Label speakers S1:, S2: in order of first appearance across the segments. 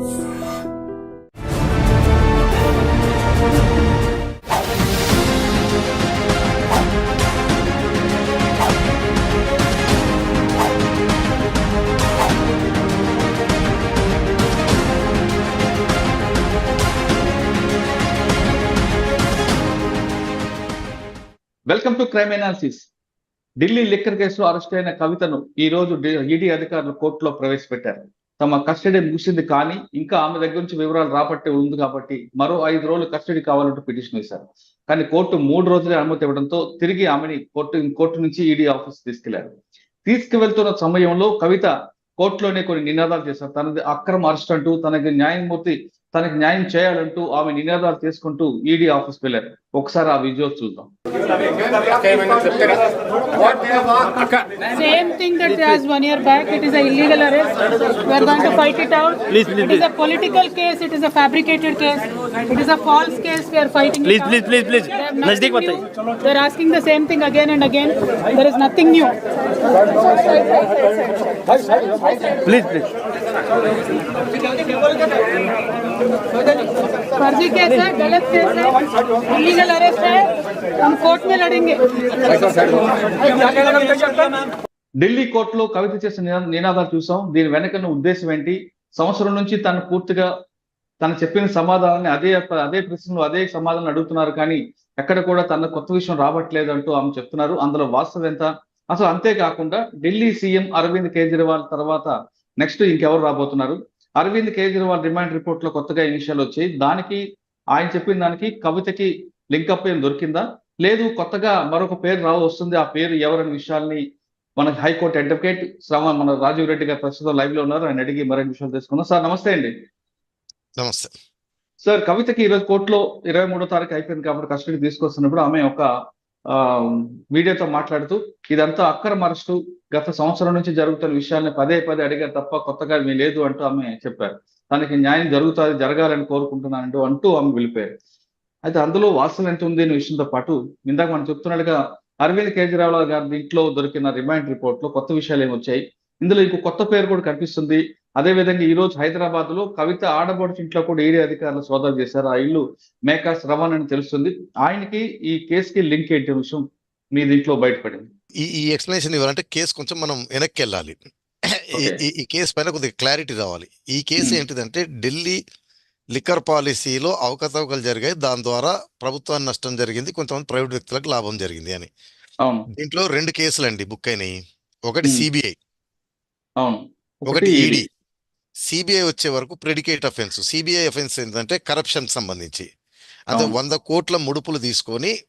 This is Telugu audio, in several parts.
S1: Welcome to crime analysis Delhi liquor కేసులో అరెస్ట్ అయిన కవితను ఈ రోజు ఈడీ అధికారులు కోర్టులో ప్రవేశపెట్టారు. తమ కస్టడీ ముగిసింది కానీ ఇంకా ఆమె దగ్గర నుంచి వివరాలు రాబట్టే ఉంది కాబట్టి మరో ఐదు రోజులు కస్టడీ కావాలంటూ పిటిషన్ వేశారు. కానీ కోర్టు మూడు రోజులే అనుమతి ఇవ్వడంతో తిరిగి ఆమెని కోర్టు కోర్టు నుంచి ఈడీ ఆఫీస్ తీసుకెళ్ళారు. తీసుకువెళ్తున్న సమయంలో కవిత కోర్టులోనే కొన్ని నినాదాలు చేశారు. తనది అక్రమ అరెస్ట్ అంటూ తనకి న్యాయమూర్తి తనకి న్యాయం చేయాలంటూ ఆమె నినాదాలు తీసుకుంటూ ఈడీ ఆఫీస్కి వెళ్ళారు. ఒకసారి ఆ విజువల్స్ చూద్దాం.
S2: Same thing that as one year back it is illegal arrest we are going to fight it out it is a political case it is a fabricated case it is a false case we are fighting
S3: please please please please నజదీక్
S2: బతాయి they are asking the same thing again and again there is nothing new
S3: please please again and again. There is nothing new.
S2: Please please फर्जी केस है गलत केस है इलीगल अरेस्ट है हम कोर्ट में लड़ेंगे
S1: ఢిల్లీ కోర్టులో కవిత చేసిన నినా- నినాదాలు చూసాం దీని వెనకన్న ఉద్దేశం ఏంటి సంవత్సరం నుంచి తను పూర్తిగా తను చెప్పిన సమాధానాన్ని అదే అదే ప్రశ్నలు అదే సమాధానం అడుగుతున్నారు కానీ ఎక్కడ కూడా తన కొత్త విషయం రావట్లేదు అంటూ ఆమె చెప్తున్నారు అందులో వాస్తవం ఎంత అసలు అంతేకాకుండా ఢిల్లీ సీఎం అరవింద్ కేజ్రీవాల్ తర్వాత నెక్స్ట్ ఇంకెవరు రాబోతున్నారు? అరవింద్ కేజ్రీవాల్ రిమాండ్ రిపోర్ట్లో కొత్తగా ఈ విషయాలు వచ్చాయి దానికి ఆయన చెప్పిన దానికి కవితకి లింకప్ ఏం దొరికిందా? లేదు కొత్తగా మరొక పేరు రావు వస్తుంది ఆ పేరు ఎవరనే విషయాల్ని మన హైకోర్టు అడ్వకేట్ శ్రమ మన రాజీవ్ రెడ్డి గారు ప్రస్తుతం లైవ్లో ఉన్నారు ఆయన అడిగి మరిన్ని విషయాలు తెలుసుకుందాం. సార్ నమస్తే అండి.
S4: నమస్తే.
S1: సార్ కవితకి ఈరోజు కోర్టులో ఇరవై మూడో తారీఖు అయిపోయింది కాబట్టి కస్టడీ తీసుకొస్తున్నప్పుడు ఆమె ఒక మీడియాతో మాట్లాడుతూ ఇదంతా అక్రమ అరెస్టు గత సంవత్సరం నుంచి జరుగుతున్న విషయాల్ని పదే పదే అడిగారు తప్ప కొత్తగా మీ లేదు అంటూ ఆమె చెప్పారు. తనకి న్యాయం జరుగుతుంది జరగాలని కోరుకుంటున్నానంటూ అంటూ ఆమె వెళ్ళిపోయారు అయితే అందులో వాస్తవం ఎంత ఉంది అనే విషయంతో పాటు ఇందాక మనం చెప్తున్నట్టుగా అరవింద్ కేజ్రీవాల్ గారి ఇంట్లో దొరికిన రిమాండ్ రిపోర్ట్లో కొత్త విషయాలు ఏమి వచ్చాయి ఇందులో ఇంకో కొత్త పేరు కూడా కనిపిస్తుంది. అదే విధంగా ఈ రోజు హైదరాబాద్లో కవిత ఆడబడుచు ఇంట్లో కూడా ఈడీ అధికారులు సోదాలు చేశారు. ఆ ఇల్లు మేకాస్ రవాణా అని తెలుస్తుంది. ఆయనకి ఈ కేసుకి లింక్ ఏంటి విషయం? మీ దీంట్లో బయటపడింది.
S4: ఈ ఈ ఎక్స్ప్లెనేషన్ ఇవ్వాలంటే కేసు కొంచెం మనం వెనక్కి వెళ్ళాలి. ఈ- కేసు పైన కొద్దిగా క్లారిటీ రావాలి. ఈ కేసు
S1: Hmm.
S4: ఏంటిదంటే ఢిల్లీ లిక్కర్ పాలసీలో అవకతవకలు జరిగాయి. దాని ద్వారా ప్రభుత్వానికి నష్టం జరిగింది. కొంతమంది ప్రైవేట్ వ్యక్తులకు లాభం జరిగింది అని. దీంట్లో రెండు కేసులు అండి బుక్ అయినాయి. ఒకటి
S1: Hmm.
S4: సిబిఐ. ఒకటి. ఈడీ. సిబిఐ వచ్చే వరకు ప్రెడికేట్ అఫెన్స్ సిబిఐ అఫెన్స్ ఏంటంటే కరప్షన్ సంబంధించి. అంటే. వంద కోట్ల ముడుపులు తీసుకొని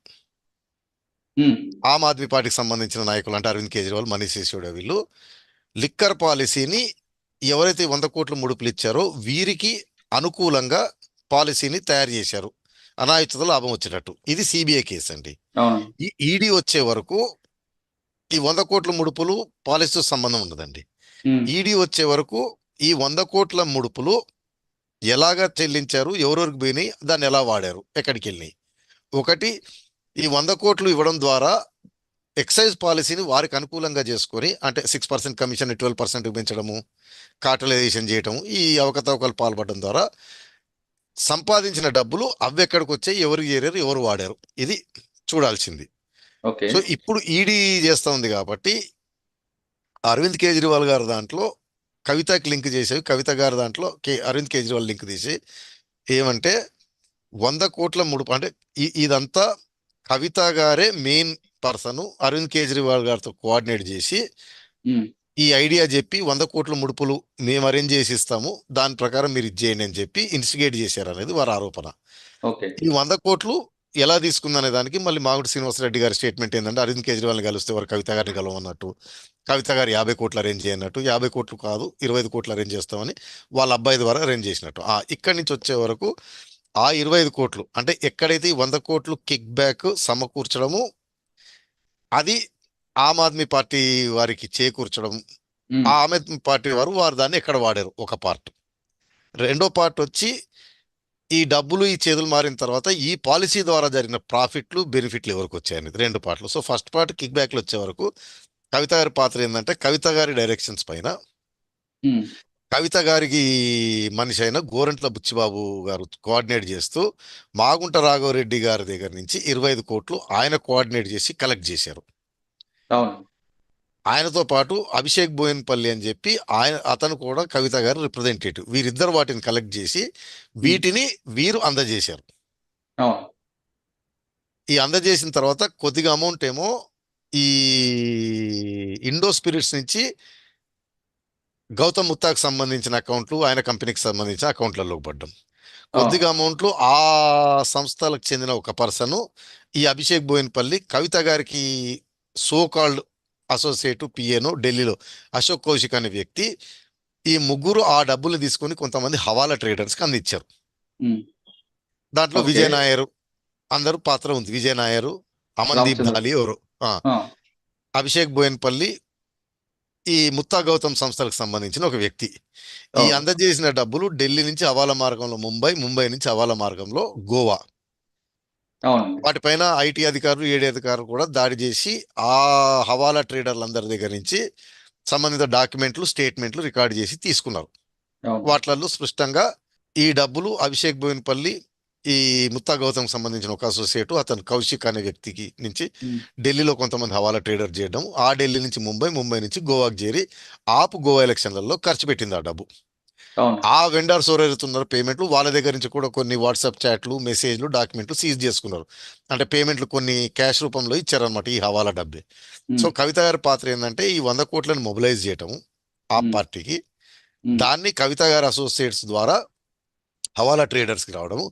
S4: ఆమ్ ఆద్మీ పార్టీకి సంబంధించిన నాయకులు అంటే అరవింద్ కేజ్రీవాల్ మనీష్ సిసోడియా వీళ్ళు లిక్కర్ పాలసీని ఎవరైతే వంద కోట్ల ముడుపులు ఇచ్చారో వీరికి అనుకూలంగా పాలసీని తయారు చేశారు. అనాయుతత లాభం వచ్చేటట్టు. ఇది సిబిఐ కేసు అండి. ఈ ఈడీ వచ్చే వరకు ఈ వంద కోట్ల ముడుపులు పాలసీతో సంబంధం ఉండదండి. ఈడీ వచ్చే వరకు ఈ వంద కోట్ల ముడుపులు ఎలాగా చెల్లించారు? ఎవరెవరికి పోయినాయి? దాన్ని ఎలా వాడారు? ఎక్కడికి వెళ్ళినాయి? ఒకటి ఈ వంద కోట్లు ఇవ్వడం ద్వారా ఎక్సైజ్ పాలసీని వారికి అనుకూలంగా చేసుకొని అంటే six percent commission twelve percent పెంచడము కార్టలైజేషన్ చేయటము ఈ అవకతవకలు పాల్పడడం ద్వారా సంపాదించిన డబ్బులు అవి ఎక్కడికి వచ్చాయి? ఎవరికి చేరారు ఎవరు వాడారు? ఇది చూడాల్సింది. సో ఇప్పుడు ఈడీ చేస్తా ఉంది కాబట్టి అరవింద్ కేజ్రీవాల్ గారి దాంట్లో కవితకి లింక్ చేసేవి. కవిత గారి దాంట్లో కే అరవింద్ కేజ్రీవాల్ లింక్ తీసి ఏమంటే వంద కోట్ల ముడుపు అంటే ఇదంతా కవిత గారే మెయిన్ పర్సన్. అరవింద్ కేజ్రీవాల్ గారితో కోఆర్డినేట్ చేసి ఈ ఐడియా చెప్పి వంద కోట్ల ముడుపులు మేము అరేంజ్ చేసి ఇస్తాము. దాని ప్రకారం మీరు ఇది చేయండి అని చెప్పి ఇన్స్టిగేట్ చేశారు అనేది వారి ఆరోపణ. ఈ వంద కోట్లు ఎలా తీసుకుందనే దానికి మళ్ళీ మాగుడు శ్రీనివాసరెడ్డి గారి స్టేట్మెంట్ ఏంటంటే అరవింద్ కేజ్రీవాల్ని కలిస్తే వారు కవిత గారిని కలవన్నట్టు కవిత గారు యాభై కోట్లు అరేంజ్ చేయనట్టు యాభై కోట్లు కాదు ఇరవై ఐదు కోట్లు అరేంజ్ చేస్తామని వాళ్ళ అబ్బాయి ద్వారా అరేంజ్ చేసినట్టు. ఆ ఇక్కడి నుంచి వచ్చే వరకు ఆ ఇరవై ఐదు కోట్లు అంటే ఎక్కడైతే వంద కోట్లు కిక్ బ్యాక్ సమకూర్చడము అది ఆమ్ ఆద్మీ పార్టీ వారికి చేకూర్చడం ఆ ఆమ్ ఆద్మీ పార్టీ వారు వారు దాన్ని ఎక్కడ వాడారు? ఒక పార్ట్. రెండో పార్ట్ వచ్చి ఈ డబ్బులు ఈ చేతులు మారిన తర్వాత ఈ పాలసీ ద్వారా జరిగిన ప్రాఫిట్లు బెనిఫిట్లు ఎవరికి వచ్చాయనేది? రెండు పార్ట్లు సో ఫస్ట్ పార్ట్ కిక్ బ్యాక్లు వచ్చే వరకు కవిత గారి పాత్ర ఏంటంటే కవిత గారి డైరెక్షన్స్ పైన కవిత గారికి మనిషి అయిన గోరంట్ల బుచ్చిబాబు గారు కోఆర్డినేట్ చేస్తూ మాగుంట రాఘవరెడ్డి గారి దగ్గర నుంచి ఇరవై ఐదు కోట్లు ఆయన కోఆర్డినేట్ చేసి కలెక్ట్ చేశారు. ఆయనతో పాటు అభిషేక్ బోయన్పల్లి అని చెప్పి ఆయన అతను కూడా కవిత గారు రిప్రజెంటేటివ్ వీరిద్దరు వాటిని కలెక్ట్ చేసి వీటిని వీరు అందజేశారు. ఈ అందజేసిన తర్వాత కొద్దిగా అమౌంట్ ఏమో ఈ ఇండో స్పిరిట్స్ నుంచి గౌతమ్ ముత్తాకు సంబంధించిన అకౌంట్లు ఆయన కంపెనీకి సంబంధించిన అకౌంట్లలో పడ్డం. కొద్దిగా అమౌంట్లు ఆ సంస్థలకు చెందిన ఒక పర్సన్ ఈ అభిషేక్ బోయిన్పల్లి కవిత గారికి సో కాల్డ్ అసోసియేట్ పిఏను ఢిల్లీలో అశోక్ కౌశిక్ అనే వ్యక్తి ఈ ముగ్గురు ఆ డబ్బులు తీసుకొని కొంతమంది హవాలా ట్రేడర్స్కి అందించారు
S1: ఉమ్.
S4: దాంట్లో. విజయ్ నాయర్ అందరూ పాత్ర ఉంది విజయ్ నాయర్ అమన్దీప్. ధాలి ఎవరు అభిషేక్ బోయన్పల్లి ఈ ముత్తా గౌతమ్ సంస్థలకు సంబంధించిన ఒక వ్యక్తి ఈ. అందజేసిన డబ్బులు ఢిల్లీ నుంచి హవాలా మార్గంలో ముంబై ముంబై నుంచి హవాలా మార్గంలో గోవా వాటిపైన ఐటీ అధికారులు ఏడీ అధికారులు కూడా దాడి చేసి ఆ హవాలా ట్రేడర్లందరి దగ్గర నుంచి సంబంధిత డాక్యుమెంట్లు స్టేట్మెంట్లు రికార్డ్ చేసి తీసుకున్నారు. వాటిలలో స్పష్టంగా ఈ డబ్బులు అభిషేక్ బోయిన్పల్లి ఈ ముత్తా గౌతమ్ సంబంధించిన ఒక అసోసియేట్ అతను కౌశిక్ అనే వ్యక్తికి నుంచి. ఢిల్లీలో కొంతమంది హవాలా ట్రేడర్ చేయడం ఆ ఢిల్లీ నుంచి ముంబై ముంబై నుంచి గోవాకి చేరి ఆపు గోవా ఎలక్షన్లలో ఖర్చు పెట్టింది ఆ డబ్బు. ఆ వెండర్స్ ఎవరైతున్నారు పేమెంట్లు వాళ్ళ దగ్గర నుంచి కూడా కొన్ని వాట్సాప్ చాట్లు మెసేజ్లు డాక్యుమెంట్లు సీజ్ చేసుకున్నారు అంటే పేమెంట్లు కొన్ని క్యాష్ రూపంలో ఇచ్చారనమాట ఈ హవాలా డబ్బే. సో కవిత గారి పాత్ర ఏంటంటే ఈ వంద కోట్లను మొబిలైజ్ చేయటం ఆ. పార్టీకి. దాన్ని కవిత గారి అసోసియేట్స్ ద్వారా హవాలా ట్రేడర్స్కి రావడము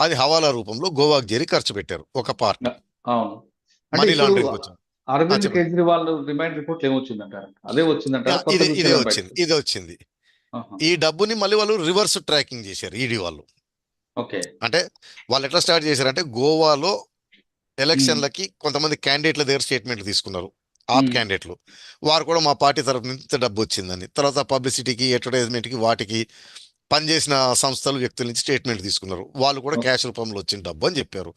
S4: అది హవాలా రూపంలో గోవాకి చేరి ఖర్చు పెట్టారు ఒక part money
S1: laundering
S4: Arvind.
S1: Kejriwal remand report ఏమొచ్చిందంటారు అదే వచ్చిందంటారా
S4: ఇది వచ్చింది? ఇదే వచ్చింది. ఈ డబ్బుని మళ్ళీ వాళ్ళు రివర్స్ ట్రాకింగ్ చేశారు ఈడీ వాళ్ళు
S1: ఓకే
S4: అంటే వాళ్ళు ఎట్లా స్టార్ట్ చేశారంటే గోవాలో ఎలక్షన్లకి కొంతమంది క్యాండిడేట్ల దగ్గర స్టేట్మెంట్లు తీసుకున్నారు ఆప్. క్యాండిడేట్లు వారు కూడా మా పార్టీ తరఫు నుంచి డబ్బు వచ్చిందని తర్వాత పబ్లిసిటీకి అడ్వర్టైజ్మెంట్కి వాటికి పనిచేసిన సంస్థలు వ్యక్తుల నుంచి స్టేట్మెంట్ తీసుకున్నారు వాళ్ళు కూడా. క్యాష్ రూపంలో వచ్చిన డబ్బు అని చెప్పారు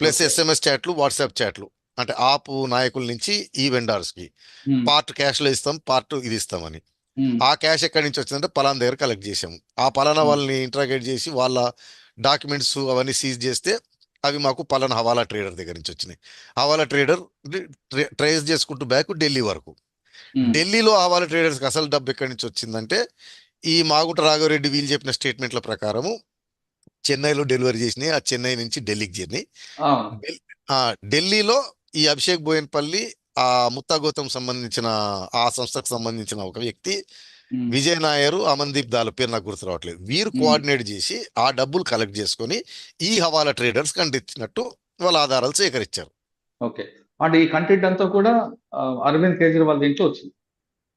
S4: ప్లస్. ఎస్ఎంఎస్ చాట్లు వాట్సాప్ చాట్లు అంటే ఆపు నాయకుల నుంచి ఈ వెండర్స్కి. పార్ట్ క్యాష్లో ఇస్తాం పార్ట్ ఇది ఇస్తామని. ఆ క్యాష్ ఎక్కడి నుంచి వచ్చిందంటే పలానా దగ్గర కలెక్ట్ చేసాము ఆ పలానా. వాళ్ళని ఇంట్రాగేట్ చేసి వాళ్ళ డాక్యుమెంట్స్ అవన్నీ సీజ్ చేస్తే అవి మాకు పలానా హవాలా ట్రేడర్ దగ్గర నుంచి వచ్చినాయి. హవాలా ట్రేడర్ ట్రేస్ చేసుకుంటూ బ్యాక్ ఢిల్లీ వరకు. ఢిల్లీలో హవాలా ట్రేడర్స్కి అసలు డబ్బు ఎక్కడి నుంచి వచ్చిందంటే ఈ మాగుంట రాఘవరెడ్డి వీళ్ళు చెప్పిన స్టేట్మెంట్ల ప్రకారము చెన్నైలో డెలివరీ చేసినాయి. ఆ చెన్నై నుంచి ఢిల్లీకి చేరినాయి. ఢిల్లీలో ఈ అభిషేక్ బోయన్పల్లి ఆ ముత్తా గౌతమ్ సంబంధించిన ఆ సంస్థకు సంబంధించిన ఒక వ్యక్తి. విజయ్ నాయర్ అమన్దీప్ దాల పేరు నాకు గుర్తు రావట్లేదు వీరు. కోఆర్డినేట్ చేసి ఆ డబ్బులు కలెక్ట్ చేసుకొని ఈ హవాలా ట్రేడర్స్ కంటించినట్టు వాళ్ళ ఆధారాలు సేకరించారు
S1: ఓకే అంటే ఈ కంటెంట్ అంతా కూడా అరవింద్ కేజ్రీవాల్ దీంట్లో వచ్చింది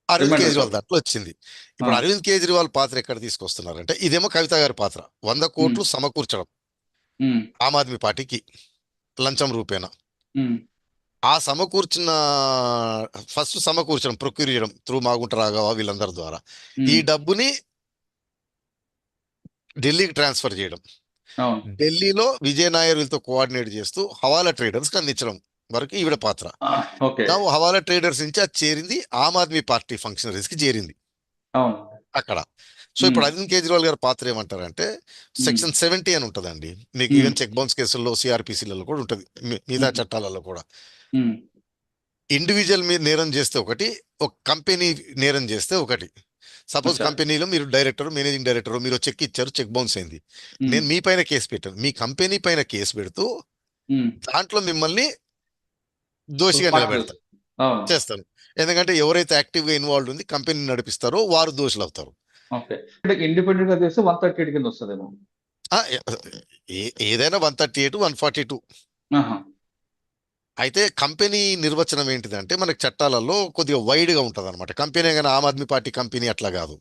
S4: అరవింద్ కేజ్రీవాల్. దాంట్లో వచ్చింది ఇప్పుడు. అరవింద్ కేజ్రీవాల్ పాత్ర ఎక్కడ తీసుకొస్తున్నారంటే ఇదేమో కవిత గారి పాత్ర వంద కోట్లు సమకూర్చడం. ఆమ్ ఆద్మీ పార్టీకి లంచం రూపేణ
S1: ఉమ్.
S4: ఆ సమకూర్చిన ఫస్ట్ సమకూర్చడం ప్రొక్యూర్ చేయడం త్రూ మాగుంట రాఘవ వీళ్ళందరి ద్వారా. ఈ డబ్బుని ఢిల్లీకి ట్రాన్స్ఫర్ చేయడం. ఢిల్లీలో విజయ్ నాయర్ వీళ్ళతో కోఆర్డినేట్ చేస్తూ హవాలా ట్రేడర్స్ అందించడం వరకు ఈవిడ పాత్ర. హవాలా ట్రేడర్స్ నుంచి అది చేరింది ఆమ్ ఆద్మీ పార్టీ ఫంక్షనరీస్కి చేరింది. అక్కడ. సో ఇప్పుడు. అరవింద్ కేజ్రీవాల్ గారి పాత్ర ఏమంటారంటే సెక్షన్ సెవెంటీ అని ఉంటుందండి మీకు. ఈవెన్ చెక్ బౌన్స్ కేసుల్లో సిఆర్పిసిలలో కూడా ఉంటుంది మిగతా. చట్టాలలో కూడా. ఇండివిజువల్ మీరు నేరం చేస్తే ఒకటి ఒక కంపెనీ నేరం చేస్తే ఒకటి సపోజ్. కంపెనీలో మీరు డైరెక్టర్ మేనేజింగ్ డైరెక్టర్ మీరు చెక్ ఇచ్చారు చెక్ బౌన్స్ అయింది. నేను మీ పైన కేసు పెట్టాను మీ కంపెనీ పైన కేసు పెడుతూ. దాంట్లో మిమ్మల్ని దోషిగా నిలబెడతాను చేస్తాను ఎందుకంటే ఎవరైతే యాక్టివ్గా ఇన్వాల్వ్ ఉంది కంపెనీ నడిపిస్తారో వారు దోషులు అవుతారు
S1: ఓకే అంటే ఇండిపెండెంట్గా చేస్తే వన్ థర్టీ ఎయిట్ కింద వస్తుందేమో.
S4: ఆ, ఏ- ఏదైనా one thirty eight one forty
S1: two.
S4: అయితే కంపెనీ నిర్వచనం ఏంటిదంటే మనకి చట్టాలలో కొద్దిగా వైడ్గా ఉంటది అనమాట కంపెనీ కానీ ఆమ్ ఆద్మీ పార్టీ కంపెనీ అట్లా కాదు.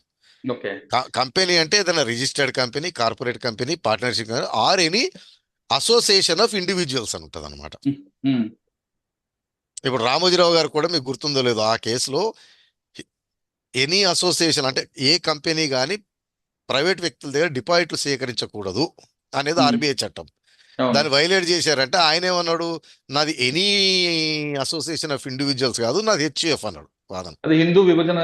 S4: కంపెనీ అంటే ఏదైనా registered company corporate company partnership or any association of individuals అని ఉంటుంది అనమాట. ఇప్పుడు రామోజీరావు గారు కూడా మీకు గుర్తుందో లేదో ఆ కేసులో ఎనీ అసోసియేషన్ అంటే ఏ కంపెనీ కానీ ప్రైవేట్ వ్యక్తుల దగ్గర డిపాజిట్లు సేకరించకూడదు అనేది
S1: Hmm.
S4: ఆర్బీఐ చట్టం
S1: అవును.
S4: దాన్ని వైలేట్ చేశారంటే ఆయన ఏమన్నాడు నాది ఎనీ అసోసియేషన్ ఆఫ్ ఇండివిజువల్స్ కాదు నాది హెచ్యుఎఫ్ అన్నాడు వాదన
S1: హిందూ విభజన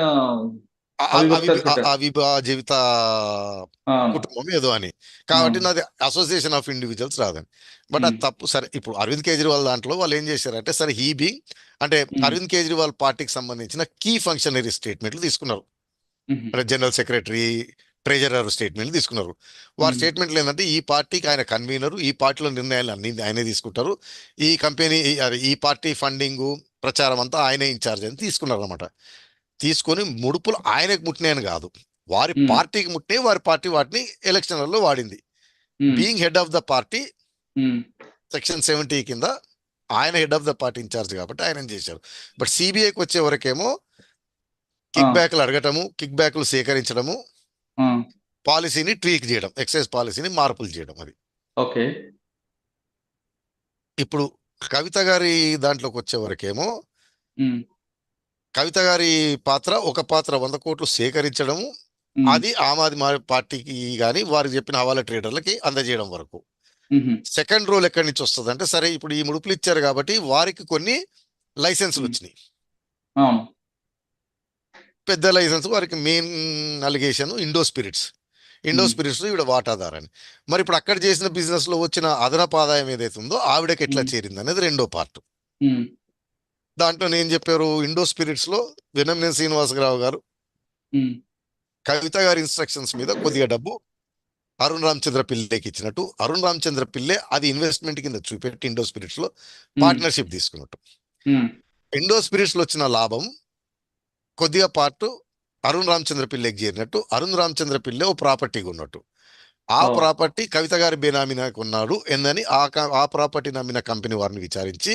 S4: ఆ, కుటుంబం ఏదో అని కాబట్టి. నాది అసోసియేషన్ ఆఫ్ ఇండివిజువల్స్ రాదని బట్ అది. తప్పు సరే ఇప్పుడు అరవింద్ కేజ్రీవాల్ దాంట్లో వాళ్ళు ఏం చేశారంటే సరే హీ బీయింగ్ అంటే. అరవింద్ కేజ్రీవాల్ పార్టీకి సంబంధించిన కీ ఫంక్షనరీ స్టేట్మెంట్లు తీసుకున్నారు. అంటే జనరల్ సెక్రటరీ ట్రెజరర్ స్టేట్మెంట్లు తీసుకున్నారు వారి. స్టేట్మెంట్లు ఏంటంటే ఈ పార్టీకి ఆయన కన్వీనర్ ఈ పార్టీలో నిర్ణయాలు అన్ని ఆయనే తీసుకుంటారు ఈ కంపెనీ ఈ పార్టీ ఫండింగ్ ప్రచారం అంతా ఆయనే ఇన్ఛార్జ్ అని తీసుకున్నారు అనమాట తీసుకొని ముడుపులు ఆయనకు ముట్టినాయని కాదు వారి. పార్టీకి ముట్టినాయి వారి పార్టీ వాటిని ఎలక్షన్లలో వాడింది. Being head of the
S1: party.
S4: Section seventy కింద ఆయన head of the party incharge కాబట్టి ఆయన చేశారు బట్ సిబిఐకి వచ్చే వరకేమో కిక్. బ్యాక్లు అడగటము కిక్ బ్యాక్లు సేకరించడము పాలసీని ట్వీక్ చేయడం ఎక్సైజ్ పాలసీని మార్పులు చేయడం అది
S1: ఓకే
S4: ఇప్పుడు కవిత గారి దాంట్లోకి వచ్చే వరకేమో. కవిత గారి పాత్ర ఒక పాత్ర వంద కోట్లు సేకరించడము. అది ఆమ్ ఆద్మీ పార్టీకి కానీ వారికి చెప్పిన హవాలా ట్రేడర్లకి అందజేయడం వరకు. సెకండ్ రోల్ ఎక్కడి నుంచి వస్తుంది అంటే సరే ఇప్పుడు ఈ ముడుపులు ఇచ్చారు కాబట్టి వారికి కొన్ని లైసెన్సులు. వచ్చినాయి పెద్ద లైసెన్స్ వారికి main allegation Indo Spirits
S1: Indo.
S4: Spirits ఈవిడ వాటాదారని మరి ఇప్పుడు అక్కడ చేసిన బిజినెస్లో వచ్చిన అదనపు ఆదాయం ఏదైతే ఉందో ఆవిడకి ఎట్లా. చేరింది అనేది రెండో పార్ట్. దాంట్లో నేను చెప్పారు ఇండో స్పిరిట్స్లో వినమ్నేని శ్రీనివాసరావు గారు. కవిత గారి ఇన్స్ట్రక్షన్స్ మీద కొద్దిగా డబ్బు అరుణ్ రామచంద్ర పిల్లకి ఇచ్చినట్టు అరుణ్ రామచంద్ర పిల్లే అది ఇన్వెస్ట్మెంట్ కింద చూపెట్టి ఇండో
S1: స్పిరిట్స్లో.
S4: పార్ట్నర్షిప్ తీసుకున్నట్టు. ఇండో స్పిరిట్స్లో వచ్చిన లాభం కొద్దిగా పార్ట్ అరుణ్ రామచంద్ర పిల్లకి చేరినట్టు అరుణ్ రామచంద్ర పిల్లే ఓ ప్రాపర్టీగా ఉన్నట్టు ఆ. ప్రాపర్టీ కవిత గారి బేనామీనా కొన్నాడు ఎందని ఆ ఆ ప్రాపర్టీ నమ్మిన కంపెనీ వారిని విచారించి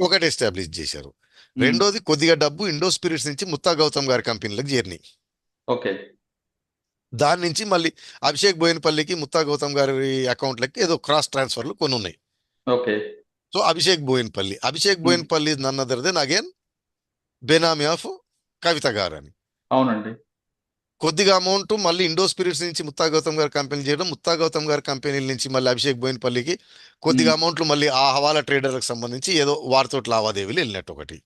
S4: ఒకటి ఎస్టాబ్లిష్ చేశారు. రెండోది కొద్దిగా డబ్బు ఇండో స్పిరిట్స్ నుంచి ముత్తా గౌతమ్ గారి కంపెనీలకు చేరినాయి
S1: ఓకే.
S4: దాని నుంచి మళ్ళీ అభిషేక్ బోయినపల్లికి ముత్తా గౌతమ్ గారి అకౌంట్లకి ఏదో క్రాస్ ట్రాన్స్ఫర్లు కొన్ని ఉన్నాయి. Okay. So Abhishek Boinapally.
S1: Abhishek.
S4: Boinapally none other than again benami of Kavitha garu అని
S1: అవునండి.
S4: కొద్దిగా అమౌంట్ మళ్ళీ ఇండో స్పిరిట్స్ నుంచి ముత్తా గౌతమ్ గారి కంపెనీ చేయడం ముత్తా గౌతమ్ గారి కంపెనీల నుంచి మళ్ళీ అభిషేక్ బోయినపల్లికి కొద్దిగా. అమౌంట్లు మళ్ళీ ఆ హవాలా ట్రేడర్లకు సంబంధించి ఏదో వారితో లావాదేవీలు వెళ్ళినట్టు ఒకటి.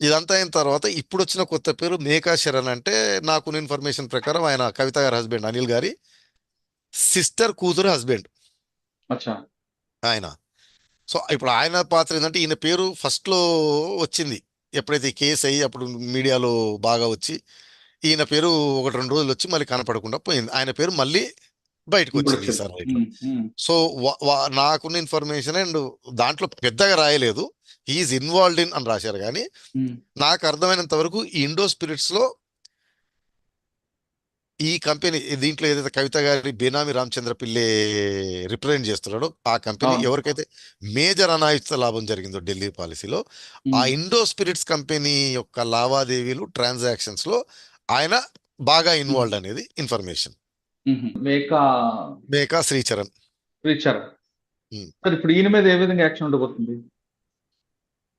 S4: ఇదంతా అయిన తర్వాత ఇప్పుడు వచ్చిన కొత్త పేరు మేకా శరణ్ అంటే నాకున్న ఇన్ఫర్మేషన్ ప్రకారం ఆయన కవిత గారి హస్బెండ్ అనిల్ గారి సిస్టర్ కూతురు హస్బెండ్ ఆయన. సో ఇప్పుడు ఆయన పాత్ర ఏంటంటే ఈయన పేరు ఫస్ట్లో వచ్చింది. ఎప్పుడైతే కేసు అయ్యి అప్పుడు మీడియాలో బాగా వచ్చి ఈయన పేరు ఒకటి రెండు రోజులు వచ్చి మళ్ళీ కనపడకుండా పోయింది ఆయన పేరు మళ్ళీ బయటకు వచ్చింది.
S1: మ్మ్.
S4: సో నాకున్న ఇన్ఫర్మేషన్ అండ్ దాంట్లో పెద్దగా రాయలేదు ఈజ్ ఇన్వాల్వ్డ్ ఇన్ అని రాశారు కానీ. నాకు అర్థమైనంత వరకు ఈ ఇండో స్పిరిట్స్లో ఈ కంపెనీ దీంట్లో ఏదైతే కవిత గారి బేనామి రామచంద్ర పిల్లే రిప్రజెంట్ చేస్తున్నాడో ఆ కంపెనీ. ఎవరికైతే మేజర్ అనాయుత లాభం జరిగిందో ఢిల్లీ పాలసీలో ఆ. ఇండో స్పిరిట్స్ కంపెనీ యొక్క లావాదేవీలు ట్రాన్సాక్షన్స్లో ఆయన బాగా ఇన్వాల్వ్డ్ అనేది ఇన్ఫర్మేషన్.
S1: మేకా
S4: మేకా శ్రీచరణ్.
S1: సార్ ఇప్పుడు ఈయన మీద ఏ విధంగా యాక్షన్ ఉండబోతుంది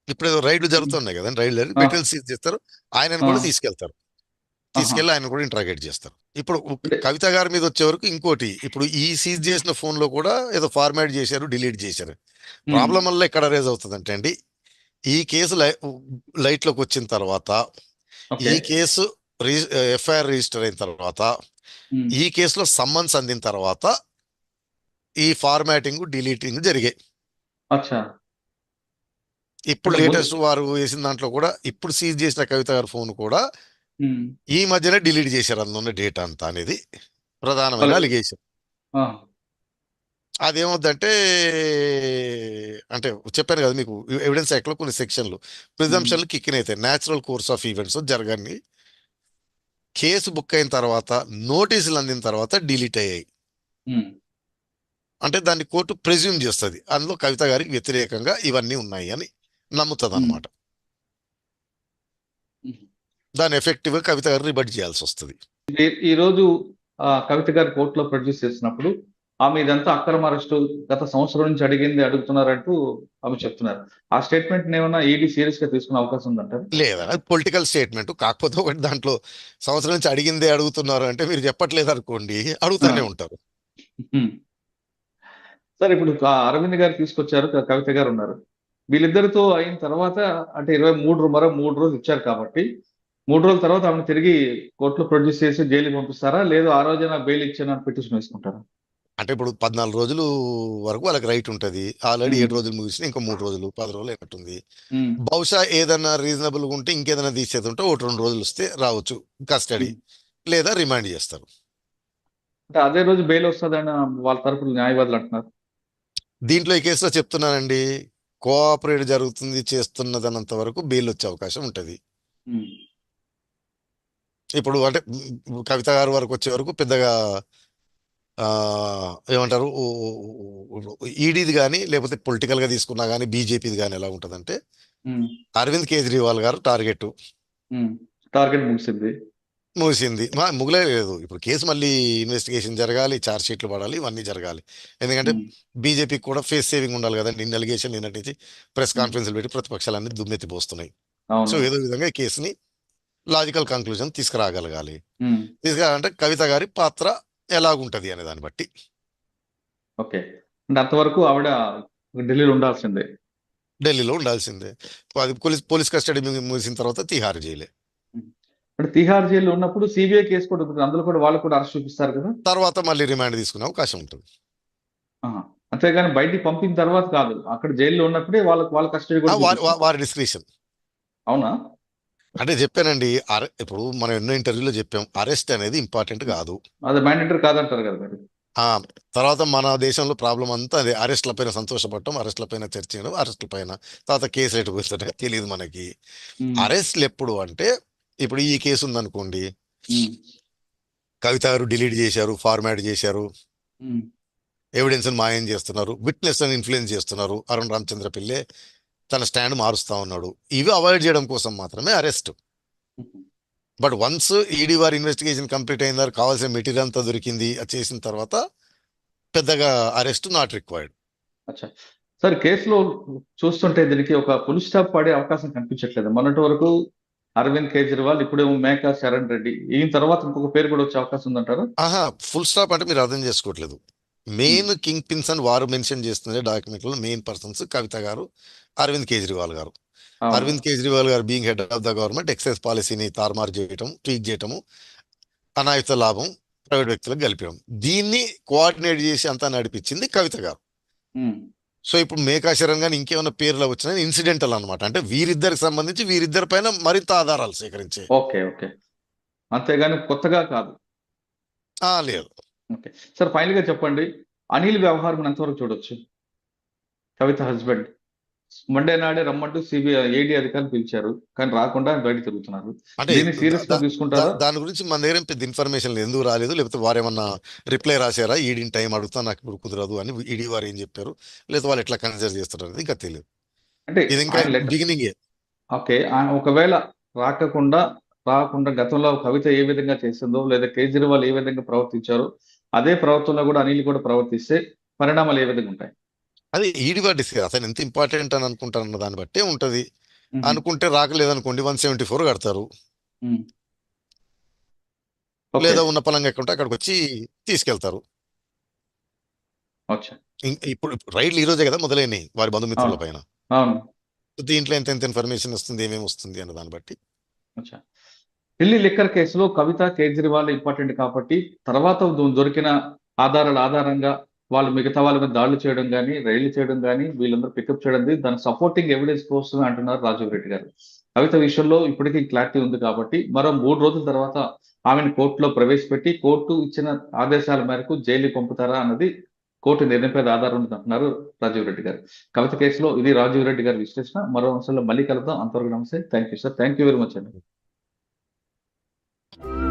S4: ఇప్పుడు ఏదో రైళ్ళు జరుగుతున్నాయి కదండి రైళ్ళు
S1: ఆ.
S4: మెటీరియల్ సీజ్ చేస్తారు ఆయనను కూడా. తీసుకెళ్తారు
S1: ఆహా.
S4: తీసుకెళ్ళి ఆయన కూడా ఇంట్రాగేట్ చేస్తారు ఇప్పుడు
S1: అంటే-
S4: కవిత గారి మీద వచ్చే వరకు ఇంకోటి ఇప్పుడు ఈ సీజ్ చేసిన ఫోన్లో కూడా ఏదో ఫార్మాట్ చేశారు డిలీట్ చేశారు. ప్రాబ్లం వల్ల ఎక్కడ రేజ్ అవుతుందంటే అండి ఈ కేసు లైట్లోకి వచ్చిన తర్వాత ఈ కేసు ఎఫ్ఐఆర్ రిజిస్టర్ అయిన తర్వాత. ఈ కేసులో సమ్మన్స్ అందిన తర్వాత ఈ ఫార్మాటింగ్ డిలీటింగ్ జరిగాయి. ఇప్పుడు లేటెస్ట్ వారు వేసిన దాంట్లో కూడా ఇప్పుడు సీజ్ చేసిన కవిత గారి ఫోన్ కూడా. ఈ మధ్యనే డిలీట్ చేశారు. అందులో ఉన్న డేటా అంతా అనేది ప్రధానమైన అలిగేషన్. అదేమవుద్దంటే అంటే చెప్పాను కదా మీకు ఎవిడెన్స్ యాక్ట్లో కొన్ని సెక్షన్లు ప్రిజంప్షన్లు కిక్కిన అవుతాయి న్యాచురల్ కోర్స్ ఆఫ్ ఈవెంట్స్ జరగని కేసు బుక్ అయిన తర్వాత నోటీసులు అందిన తర్వాత డిలీట్ అయ్యాయి. అంటే దాన్ని కోర్టు ప్రెజ్యూమ్ చేస్తుంది. అందులో కవిత గారికి వ్యతిరేకంగా ఇవన్నీ ఉన్నాయి అని నమ్ముతుంది అనమాట. దాన్ని ఎఫెక్టివ్గా కవిత గారు రిబట్ చేయాల్సి వస్తుంది.
S1: ఈ- ఈ రోజు ఆ, కవిత గారి కోర్టులో ప్రొడ్యూస్ చేసినప్పుడు ఆమె ఇదంతా అక్రమ అరెస్టు గత సంవత్సరం నుంచి అడిగింది అడుగుతున్నారంటూ ఆమె చెప్తున్నారు. ఆ స్టేట్మెంట్ ఏమన్నా ఈడీ సీరియస్గా తీసుకునే అవకాశం ఉందంటారు
S4: లేదా? అది పొలిటికల్ స్టేట్మెంట్ కాకపోతే ఒకటి దాంట్లో సంవత్సరం నుంచి అడిగిందే అడుగుతున్నారు అంటే మీరు చెప్పట్లేదు అనుకోండి అడుగుతూనే. ఉంటారు.
S1: సార్ ఇప్పుడు అరవింద్ గారు తీసుకొచ్చారు కవిత గారు ఉన్నారు. వీళ్ళిద్దరితో అయిన తర్వాత అంటే ఇరవై మూడు మరో మూడు రోజులు ఇచ్చారు కాబట్టి మూడు రోజుల తర్వాత ఆమెను తిరిగి కోర్టులో ప్రొడ్యూస్ చేసి జైలుకి పంపిస్తారా? లేదు ఆ రోజున బెయిల్ ఇచ్చిన పిటిషన్ వేసుకుంటారా?
S4: అంటే ఇప్పుడు పద్నాలుగు రోజులు వరకు వాళ్ళకి రైట్ ఉంటుంది. ఆల్రెడీ. ఏడు రోజులు ముగిసిన ఇంకా మూడు రోజులు పది రోజులు అయినట్టుంది. బహుశా ఏదైనా రీజనబుల్గా ఉంటే ఇంకేదైనా తీసేది ఉంటే ఒకటి రెండు రోజులు వస్తే రావచ్చు. కస్టడీ లేదా రిమాండ్ చేస్తారు.
S1: అంటే అదే రోజు బెయిల్ వస్తుందని వాళ్ళ తరపున న్యాయవాదులు అంటున్నారు.
S4: దీంట్లో ఈ కేసులో చెప్తున్నానండి. కోఆపరేట్ జరుగుతుంది చేస్తున్నదన్నంత వరకు బెయిల్ వచ్చే అవకాశం ఉంటుంది. ఇప్పుడు అంటే కవిత గారి వరకు వచ్చే వరకు పెద్దగా ఏమంటారు? ఈడీది కానీ లేకపోతే పొలిటికల్గా తీసుకున్నా కానీ బీజేపీది కానీ ఎలా ఉంటుందంటే అరవింద్ కేజ్రీవాల్ గారు టార్గెట్.
S1: టార్గెట్ ముగిసింది.
S4: ముగిసింది. మా ముగిలే లేదు. ఇప్పుడు కేసు మళ్ళీ ఇన్వెస్టిగేషన్ జరగాలి ఛార్జ్ షీట్లు పడాలి ఇవన్నీ జరగాలి. ఎందుకంటే బీజేపీకి కూడా ఫేస్ సేవింగ్ ఉండాలి కదండి ఇన్ని అలిగేషన్ నిన్నటి నుంచి ప్రెస్. కాన్ఫరెన్స్లు పెట్టి ప్రతిపక్షాలన్నీ దుమ్మెత్తిపోస్తున్నాయి. సో ఏదో విధంగా ఈ కేసుని లాజికల్ కంక్లూజన్ తీసుకురాగలగాలి.
S1: ఉమ్,
S4: తీసుకురాలంటే కవిత గారి పాత్ర ఎలాగుంటది అనే దాన్ని బట్టి.
S1: ఓకే. అంటే అంతవరకు ఆవిడ ఢిల్లీలో ఉండాల్సిందే.
S4: ఢిల్లీలో ఉండాల్సిందే. అది పోలీస్ పోలీస్ కస్టడీ ముగిసిన తర్వాత తిహార్ జైలే.
S1: అంటే తిహార్ జైల్లో ఉన్నప్పుడు సిబిఐ కేసు కూడా ఉంటుంది. అందులో కూడా వాళ్ళు కూడా అరెస్ట్ చూపిస్తారు కదా?
S4: తర్వాత మళ్ళీ రిమాండ్ తీసుకునే అవకాశం ఉంటుంది.
S1: అంతేగాని బయటికి పంపిన తర్వాత కాదు. అక్కడ జైల్లో ఉన్నప్పుడే వాళ్ళకి వాళ్ళ కస్టడీ కూడా.
S4: వారి డిస్క్రిప్షన్.
S1: అవునా?
S4: అంటే చెప్పానండి ఇప్పుడు మనం ఎన్నో ఇంటర్వ్యూలో చెప్పాం అరెస్ట్ అనేది ఇంపార్టెంట్ కాదు.
S1: అది మ్యాండేటరీ కాదంటారు కదా మరి.
S4: ఆ తర్వాత మన దేశంలో ప్రాబ్లం అంతా అదే అరెస్ట్ల పైన సంతోషపడటం అరెస్ట్ల పైన చర్చ చేయడం అరెస్ట్ల పైన తర్వాత కేసులు ఎటు పోతున్నాయో తెలియదు మనకి. అరెస్ట్లు ఎప్పుడు అంటే ఇప్పుడు ఈ కేసు ఉందనుకోండి. కవిత గారు డిలీట్ చేశారు ఫార్మాట్ చేశారు. ఎవిడెన్స్ మాయం చేస్తున్నారు విట్నెస్ అని ఇన్ఫ్లుయెన్స్ చేస్తున్నారు. అరుణ్ రామచంద్ర పిల్లే తన స్టాండ్ మారుస్తా ఉన్నాడు. ఇవి అవాయిడ్ చేయడం కోసం మాత్రమే అరెస్ట్. బట్ వన్స్ ఈడీ వారి ఇన్వెస్టిగేషన్ కంప్లీట్ అయిన తర్వాత కావాల్సిన మెటీరియల్ అంతా దొరికింది అది చేసిన తర్వాత పెద్దగా అరెస్ట్ నాట్ రిక్వైర్డ్.
S1: అచ్చా. సార్ కేసులో చూస్తుంటే దీనికి ఒక ఫుల్ స్టాప్ పడే అవకాశం కనిపించట్లేదు. మొన్నటి వరకు అరవింద్ కేజ్రీవాల్ ఇప్పుడేమో మేకా శరణ్ రెడ్డి ఈయన తర్వాత ఇంకొక పేరు కూడా వచ్చే అవకాశం ఉందంటారా?
S4: ఆహా ఫుల్ స్టాప్ అంటే మీరు అర్థం చేసుకోవట్లేదు. మెయిన్ కింగ్ పిన్స్ అని వారు మెన్షన్ చేస్తున్న డాక్యుమెంట్లో మెయిన్ పర్సన్స్ కవిత గారు Arvind Kejriwal
S1: garu.
S4: Arvind Kejriwal garu being head of the government excise పాలసీని తారుమారు చేయటం ట్వీట్ చేయటము అనాయుత లాభం ప్రైవేట్ వ్యక్తులకు కలిపడం దీన్ని కోఆర్డినేట్ చేసి అంతా నడిపించింది కవిత గారు. సో ఇప్పుడు మేకాశరం కానీ ఇంకేమైనా పేర్లు వచ్చినా ఇన్సిడెంటల్ అన్నమాట. అంటే వీరిద్దరికి సంబంధించి వీరిద్దరి పైన మరింత ఆధారాలు సేకరించే
S1: ఓకే ఓకే. అంతేగాని కొత్తగా కాదు.
S4: ఆ, లేదు.
S1: ఓకే. సార్ ఫైనల్గా చెప్పండి. అనిల్ వ్యవహారం ఎంతవరకు చూడొచ్చు? కవిత హస్బెండ్. మండే నాడే రమ్మంటూ సిబిఐ ఏడీ అధికారులు పిలిచారు. కానీ రాకుండా బయట తిరుగుతున్నారు. దీన్ని
S4: సీరియస్గా
S1: తీసుకుంటారా
S4: దాని గురించి మన దగ్గర పెద్ద ఇన్ఫర్మేషన్ ఎందుకు రాలేదు? లేకపోతే వారు ఏమన్నా రిప్లై రాశారా? ఈడీని టైం అడుగుతా నాకు ఇప్పుడు కుదరదు అని ఈడీ వారు ఏం చెప్పారు? లేదా వాళ్ళు ఎట్లా కన్సిడర్ చేస్తారు అనేది ఇంకా తెలియదు.
S1: అంటే
S4: ఇది ఇంకా బిగినింగ్
S1: ఓకే. ఆయన ఒకవేళ రాకుండా రాకుండా గతంలో కవిత ఏ విధంగా చేసిందో లేదా కేజ్రీవాల్ ఏ విధంగా ప్రవర్తించారో అదే ప్రవర్తనలో కూడా అనిల్ కూడా ప్రవర్తిస్తే పరిణామాలు ఏ విధంగా ఉంటాయి?
S4: అది ఈడీ డిస్కస్ అతను ఎంత ఇంపార్టెంట్ అని అనుకుంటారన్న దాన్ని బట్టే ఉంటది. అనుకుంటే రాకలేదనుకోండి వన్ సెవెంటీ ఫోర్ కడతారు. లేదా ఉన్న పలంగా ఎక్కడ అక్కడికి వచ్చి తీసుకెళ్తారు. ఇప్పుడు రైడ్లు ఈ రోజే కదా మొదలైనవి వారి బంధుమిత్రుల. పైన. దీంట్లో ఎంత ఎంత ఇన్ఫర్మేషన్ వస్తుంది ఏమేమి వస్తుంది అన్న దాన్ని బట్టి.
S1: ఢిల్లీ లిక్కర్ కేసులో కవిత కేజ్రీవాల్ ఇంపార్టెంట్ కాబట్టి తర్వాత దొరికిన ఆధారాల ఆధారంగా వాళ్ళు మిగతా వాళ్ళ మీద దాడులు చేయడం కానీ రైళ్ళు చేయడం కానీ వీళ్ళందరూ పికప్ చేయడం దాని సపోర్టింగ్ ఎవిడెన్స్ కోసమే అంటున్నారు రాజీవ్ రెడ్డి గారు. కవిత విషయంలో ఇప్పటికీ క్లారిటీ ఉంది కాబట్టి మరో మూడు రోజుల తర్వాత ఆమెను కోర్టులో ప్రవేశపెట్టి కోర్టు ఇచ్చిన ఆదేశాల మేరకు జైలు పంపుతారా అన్నది కోర్టు నిర్ణయంపై ఆధారం ఉంది అంటున్నారు రాజీవ్ రెడ్డి గారు. కవిత కేసులో ఇది రాజీవ్ రెడ్డి గారి విశ్లేషణ. మరో అంశంలో మళ్ళీ కలుద్దాం. అంతవరకు నమస్తే. Thank you sir thank you very much అండి Thank you.